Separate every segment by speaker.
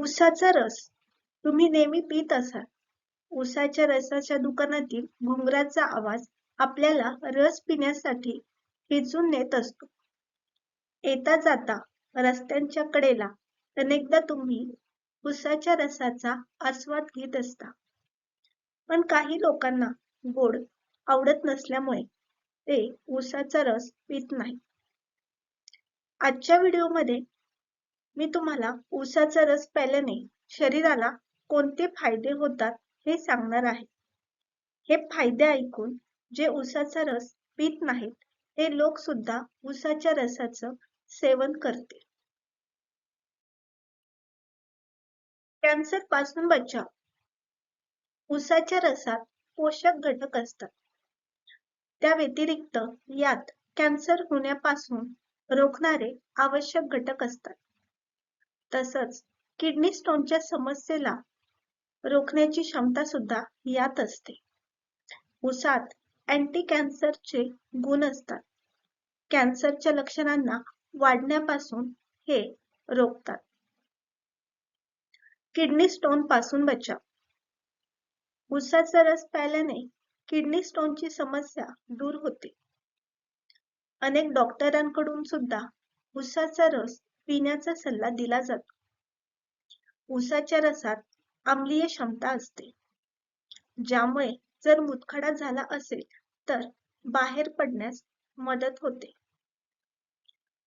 Speaker 1: उसाचा रस. तुम्ही नेहमी पित असाल. उसाच्या रसाच्या दुकानातील घुंगराचा आवाज आपल्याला रस पिण्यासाठी खेचून नेत असतो. येता जाता रस्त्यांच्या कडेला अनेकदा तुम्ही उसाच्या रसाचा आस्वाद घेत असता. पण काही लोकांना गोड आवडत नसल्यामुळे ते उसाचा रस पित नाही आजच्या व्हिडिओमध्ये मी तुम्हाला उसाचा रस प्यायल्याने शरीराला कोणते फायदे होतात हे सांगणार आहे. हे फायदे ऐकून जे उसाचा रस पित नाहीत ते लोक सुद्धा उसाच्या रसाचं सेवन करते कॅन्सरपासून बचाव. उसाच्या रसात पोषक घटक असतात. त्या व्यतिरिक्त यात कॅन्सर होण्यापासून रोखणारे आवश्यक घटक असतात. तसंच किडनी स्टोनच्या समस्येला रोखण्याची क्षमता सुद्धा यात असते. उसात अँटी कॅन्सरचे गुण असतात. कॅन्सरच्या लक्षणांना वाढण्यापासून हे रोखतात. किडनी स्टोनपासून बचाव. उसाचा रस प्यायल्याने किडनी स्टोनची समस्या दूर होते. अनेक डॉक्टरांकडून सुद्धा उसाचा रस पिण्याचा सल्ला दिला जातो. उसाच्या रसात आम्लीय क्षमता असते. ज्यामुळे जर मुतखडा झाला असेल तर बाहेर पडण्यास मदत होते.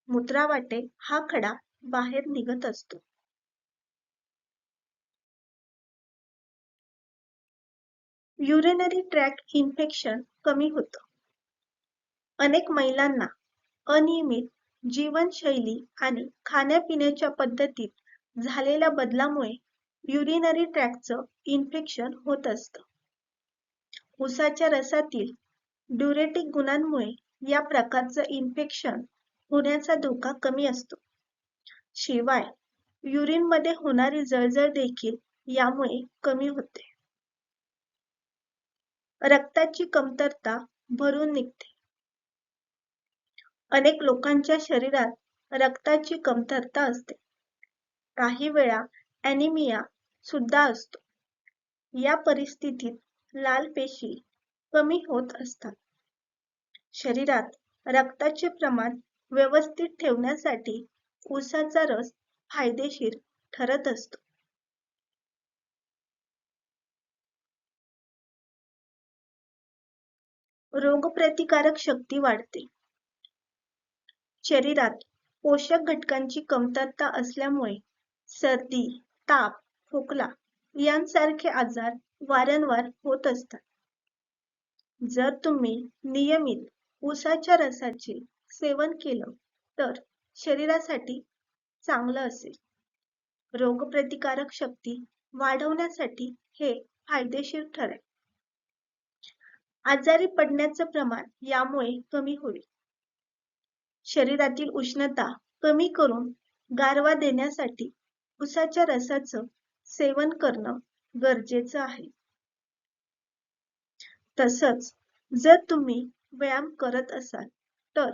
Speaker 1: मूत्रावाटे हा खडा बाहेर निघत असतो. युरिनरी ट्रॅक इन्फेक्शन कमी होतं. अनेक महिलांना अनियमित जीवनशैली आणि खाण्यापिण्याच्या पद्धतीत झालेल्या बदलामुळे युरिनरी ट्रॅकचं इन्फेक्शन होत असतं. उसाच्या रसातील ड्युरेटिक गुणांमुळे या प्रकारचं इन्फेक्शन होण्याचा धोका कमी असतो. शिवाय युरिनमध्ये होणारी जळजळ देखील यामुळे कमी होते. रक्ताची कमतरता भरून निघते. अनेक लोकांच्या शरीरात रक्ताची कमतरता असते. काही वेळा ॲनिमिया सुद्धा असतो. या परिस्थितीत लाल पेशी कमी होत असतात. शरीरात रक्ताचे प्रमाण व्यवस्थित ठेवण्यासाठी उसाचा रस फायदेशीर ठरत असतो. रोगप्रतिकारक शक्ती वाढते. शरीरात पोषक घटकांची कमतरता असल्यामुळे सर्दी ताप खोकला यांसारखे आजार वारंवार होत असतात. जर तुम्ही नियमित उसाच्या रसाचे सेवन केलं तर शरीरासाठी चांगलं असेल. रोगप्रतिकारक शक्ती वाढवण्यासाठी हे फायदेशीर ठरेल. आजारी पडण्याचं प्रमाण यामुळे कमी होईल. शरीरातील उष्णता कमी करून गारवा देण्यासाठी उसाच्या रसाचं सेवन करणं गरजेचं आहे. तसंच जर तुम्ही व्यायाम करत असाल तर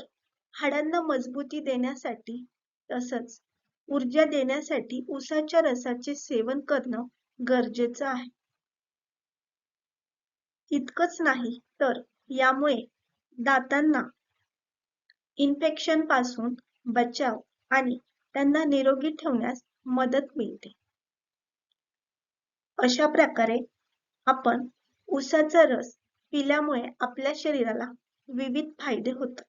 Speaker 1: हाडांना मजबूती देण्यासाठी तसंच ऊर्जा देण्यासाठी उसाच्या रसाचे सेवन करणं गरजेचं आहे. इतकंच नाही तर यामुळे दातांना इन्फेक्शनपासून बचाव आणि त्यांना निरोगी ठेवण्यास मदत मिळते. अशा प्रकारे आपण उसाचा रस पिल्यामुळे आपल्या शरीराला विविध फायदे होतात.